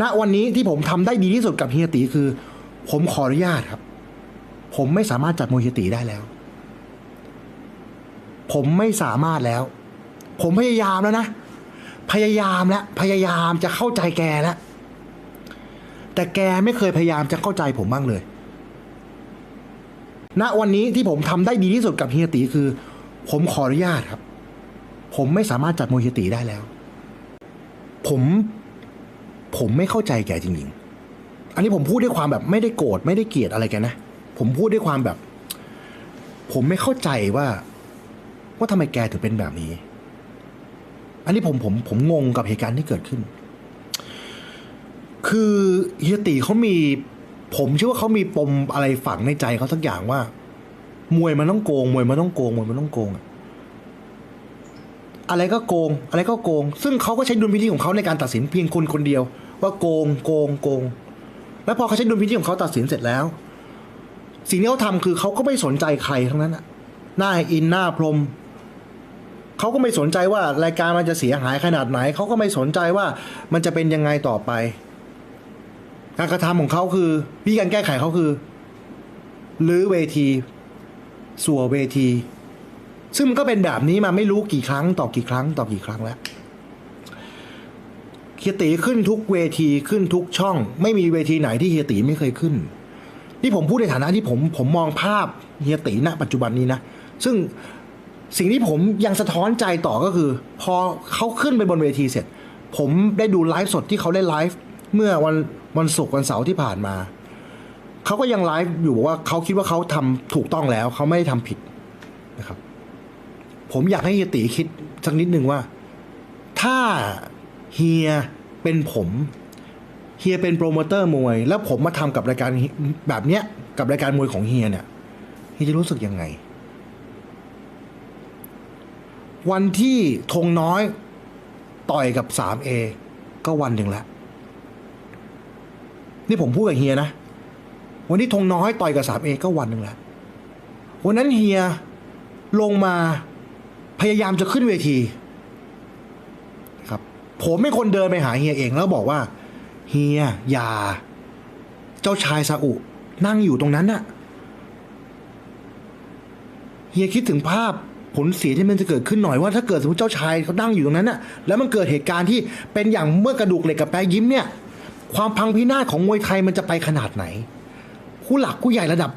ณวันนี้ที่ผมทำได้ดีที่สุดกับเฮียตีคือ ผมขออนุญาตครับ ผมไม่สามารถจัดมวยเฮียตีได้แล้ว ผมไม่สามารถแล้ว ผมพยายามแล้วนะ พยายามแล้วพยายามจะเข้าใจแกแล้วแต่แกไม่เคยพยายามจะเข้าใจผมบ้างเลย ณวันนี้ที่ผมทำได้ดีที่สุดกับเฮียตีคือ ผมขออนุญาตครับ ผมไม่สามารถจัดมวยเฮียตีได้แล้ว ผม ผมไม่เข้าใจแกจริงๆ อันนี้ผมพูดด้วยความแบบไม่ได้โกรธไม่ได้เกลียดอะไรแกนะ ผมพูดด้วยความแบบ ผมไม่เข้าใจว่าว่าทำไมแกถึงเป็นแบบนี้ อันนี้ผมผมผมงงกับเหตุการณ์ที่เกิดขึ้น คือเฮียตีเขามี ผมเชื่อว่าเขามีปมอะไรฝังในใจเขาสักอย่างว่า มวยมันต้องโกง มวยมันต้องโกง มวยมันต้องโกง อะไรก็โกง อะไรก็โกง ซึ่งเขาก็ใช้ดุลพินิจของเขาในการตัดสินเพียงคนคนเดียว ว่าโกงโกงโกง แล้วพอเขาใช้ดุลพินิจของเขาตัดสินเสร็จแล้ว สิ่งที่เขาทำคือเขาก็ไม่สนใจใครทั้งนั้นอะหน้าอินหน้าพรมเขาก็ไม่สนใจว่ารายการมันจะเสียหายขนาดไหน เขาก็ไม่สนใจว่ามันจะเป็นยังไงต่อไป การกระทำของเขาคือวิธีการแก้ไขเขาคือลื้อเวทีสัวเวที ซึ่งมันก็เป็นแบบนี้มาไม่รู้กี่ครั้งต่อกี่ครั้งต่อกี่ครั้งแล้ว ฮียตีขึ้นทุกเวทีขึ้นทุกช่อง ไม่มีเวทีไหนที่เฮียตีไม่เคยขึ้นนี่ผมพูดในฐานะที่ผมผมมองภาพเฮียตีณปัจจุบันนี้นะ ซึ่งสิ่งที่ผมยังสะท้อนใจต่อก็คือ พอเขาขึ้นไปบนเวทีเสร็จ ผมได้ดูไลฟ์สดที่เขาได้ไลฟ์เมื่อวันวันศุกร์วันเสาร์ที่ผ่านมา เขาก็ยังไลฟ์อยู่บอกว่าเขาคิดว่าเขาทำถูกต้องแล้ว เขาไม่ได้ทำผิดนะครับ ผมอยากให้เฮียตีคิดสักนิดหนึ่งว่า ถ้า เฮียเป็นผมเฮียเป็นโปรโมเตอร์มวย แล้วผมมาทำกับรายการแบบเนี้ยกับรายการมวยของเฮียเนี่ยเฮียจะรู้สึกยังไง วันที่ธงน้อยต่อยกับ 3A ก็วันหนึ่งแล้ว นี่ผมพูดกับเฮียนะ วันที่ธงน้อยต่อยกับ 3A ก็วันหนึ่งแล้ว วันนั้นเฮียลงมาพยายามจะขึ้นเวทีครับ ผมเป็นคนเดินไปหาเฮียเองแล้วบอกว่า เฮียอย่า เจ้าชายซาอุ นั่งอยู่ตรงนั้นน่ะ เฮียคิดถึงภาพผลเสียที่มันจะเกิดขึ้นหน่อยว่าถ้าเกิดสมมติเจ้าชายเขานั่งอยู่ตรงนั้นน่ะ แล้วมันเกิดเหตุการณ์ที่เป็นอย่างเมื่อกระดูกเหล็กกับแปรยิ้มเนี่ย ความพังพินาศของมวยไทยมันจะไปขนาดไหน ผู้หลักผู้ใหญ่ระดับ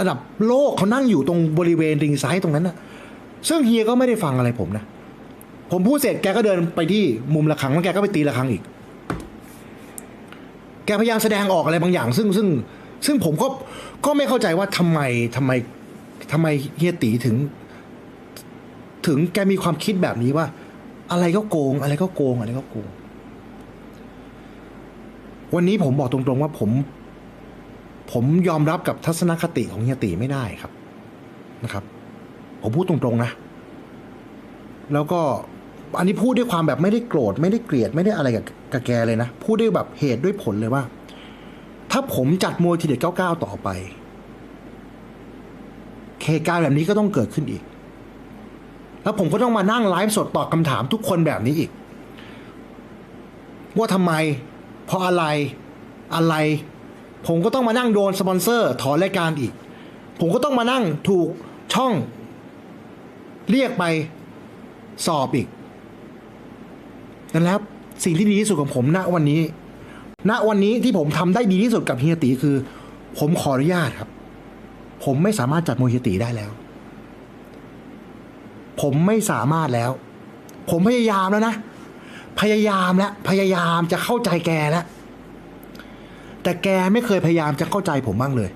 ระดับโลกเขานั่งอยู่ตรงบริเวณริงไซด์ตรงนั้นน่ะ ซึ่งเฮียก็ไม่ได้ฟังอะไรผมนะ ผมพูดเสร็จแกก็เดินไปที่มุมระฆังแล้วแกก็ไปตีระฆังอีก แกพยายามแสดงออกอะไรบางอย่าง ซึ่งซึ่ง ซึ่งผมก็ก็ไม่เข้าใจว่าทำไมทำไมทำไมเฮียตีถึง ถึงแกมีความคิดแบบนี้ว่า อะไรก็โกง อะไรก็โกง อะไรก็โกง วันนี้ผมบอกตรงๆว่าผม ผมยอมรับกับทัศนคติของเฮียตีไม่ได้ครับนะครับ ผมพูดตรงๆนะ แล้วก็ อันนี้พูดด้วยความแบบไม่ได้โกรธไม่ได้เกลียดไม่ได้อะไรกับกับแกเลยนะ พูดด้วยแบบเหตุด้วยผลเลยว่า ถ้าผมจัดมวยทีเด็ดเก้าเก้าต่อไปเหตุการณ์แบบนี้ก็ต้องเกิดขึ้นอีก แล้วผมก็ต้องมานั่งไลฟ์สดตอบคำถามทุกคนแบบนี้อีก ว่าทำไม เพราะอะไรอะไร ผมก็ต้องมานั่งโดนสปอนเซอร์ถอนรายการอีก ผมก็ต้องมานั่งถูกช่อง เรียกไปสอบอีก นั่นแล้วสิ่งที่ดีที่สุดของผมณวันนี้ ณวันนี้ที่ผมทำได้ดีที่สุดกับเฮียตีคือ ผมขออนุญาตครับ ผมไม่สามารถจัดมวยเฮียตีได้แล้ว ผมไม่สามารถแล้ว ผมพยายามแล้วนะ พยายามแล้วพยายามจะเข้าใจแกแล้วแต่แกไม่เคยพยายามจะเข้าใจผมบ้างเลย